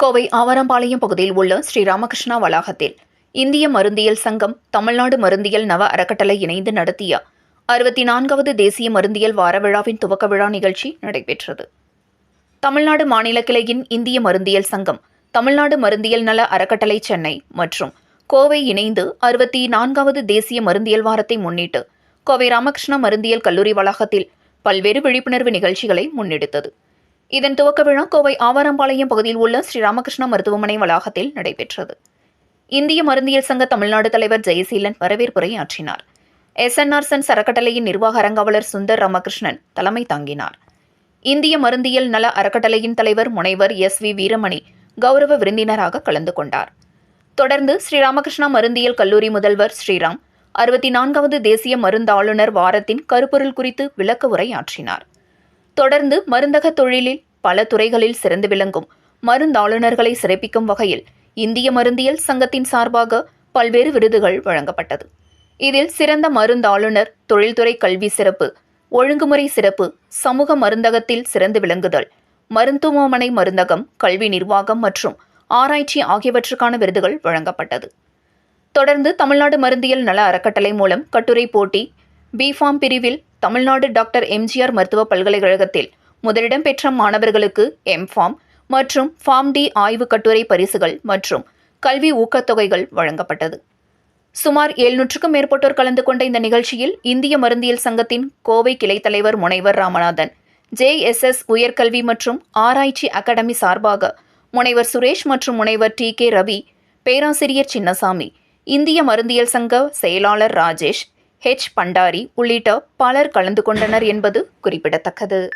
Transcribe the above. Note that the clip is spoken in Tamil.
கோவை ஆவரம்பாளையம் பகுதியில் உள்ள ஸ்ரீ ராமகிருஷ்ணா வளாகத்தில் இந்திய மருந்தியல் சங்கம் தமிழ்நாடு மருந்தியல் நவ அறக்கட்டளை இணைந்து நடத்திய அறுபத்தி நான்காவது தேசிய மருந்தியல் வார விழாவின் துவக்க விழா நிகழ்ச்சி நடைபெற்றது. தமிழ்நாடு மாநில கிளையின் இந்திய மருந்தியல் சங்கம் தமிழ்நாடு மருந்தியல் நல அறக்கட்டளை சென்னை மற்றும் கோவை இணைந்து அறுபத்தி நான்காவது தேசிய மருந்தியல் வாரத்தை முன்னிட்டு கோவை ராமகிருஷ்ணா மருந்தியல் கல்லூரி வளாகத்தில் பல்வேறு விழிப்புணர்வு நிகழ்ச்சிகளை முன்னெடுத்தது. இதன் துவக்க விழா கோவை ஆவாரம்பாளையம் பகுதியில் உள்ள ஸ்ரீ ராமகிருஷ்ணா மருத்துவமனை வளாகத்தில் நடைபெற்றது. இந்திய மருந்தியல் சங்க தமிழ்நாடு தலைவர் ஜெயசீலன் வரவேற்புரை ஆற்றினார். எஸ்என்ஆர் சன்ஸ் அறக்கட்டளையின் நிர்வாக அரங்காவலர் சுந்தர் ராமகிருஷ்ணன் தலைமை தாங்கினார். இந்திய மருந்தியல் நல அறக்கட்டளையின் தலைவர் முனைவர் எஸ். வி. வீரமணி கௌரவ விருந்தினராக கலந்து கொண்டார். தொடர்ந்து ஸ்ரீராமகிருஷ்ணா மருந்தியல் கல்லூரி முதல்வர் ஸ்ரீராம் அறுபத்தி நான்காவது தேசிய மருந்தாளுநர் வாரத்தின் கருப்பொருள் குறித்து விளக்க உரை ஆற்றினார். தொடர்ந்து மருந்தக தொழிலில் பல துறைகளில் சிறந்து விளங்கும். மருந்தாளுநர்களை சிறப்பிக்கும் வகையில் இந்திய மருந்தியல் சங்கத்தின் சார்பாக பல்வேறு விருதுகள் வழங்கப்பட்டது. இதில் சிறந்த மருந்தாளுநர் தொழில்துறை கல்வி சிறப்பு ஒழுங்குமுறை சிறப்பு சமூக மருந்தகத்தில் சிறந்து விளங்குதல் மருத்துவமனை மருந்தகம் கல்வி நிர்வாகம் மற்றும் ஆராய்ச்சி ஆகியவற்றுக்கான விருதுகள் வழங்கப்பட்டது. தொடர்ந்து தமிழ்நாடு மருந்தியல் நல அறக்கட்டளை மூலம் கட்டுரை போட்டி பிஃபார்ம் பிரிவில் தமிழ்நாடு டாக்டர் எம்ஜிஆர் மருத்துவ பல்கலைக்கழகத்தில் முதலிடம் பெற்ற மாணவர்களுக்கு எம்ஃபார்ம் மற்றும் ஃபார்ம் டி ஆய்வு கட்டுரை பரிசுகள் மற்றும் கல்வி ஊக்கத்தொகைகள் வழங்கப்பட்டது. சுமார் எழுநூற்றுக்கும் மேற்பட்டோர் கலந்து கொண்ட இந்த நிகழ்ச்சியில் இந்திய மருந்தியல் சங்கத்தின் கோவை கிளை தலைவர் முனைவர் ராமநாதன் ஜேஎஸ்எஸ் உயர்கல்வி மற்றும் ஆராய்ச்சி அகாடமி சார்பாக முனைவர் சுரேஷ் மற்றும் முனைவர் டி கே ரவி பேராசிரியர் சின்னசாமி இந்திய மருந்தியல் சங்க செயலாளர் ராஜேஷ் ஹெச் பண்டாரி உள்ளிட்ட பலர் கலந்து கொண்டனர் என்பது குறிப்பிடத்தக்கது.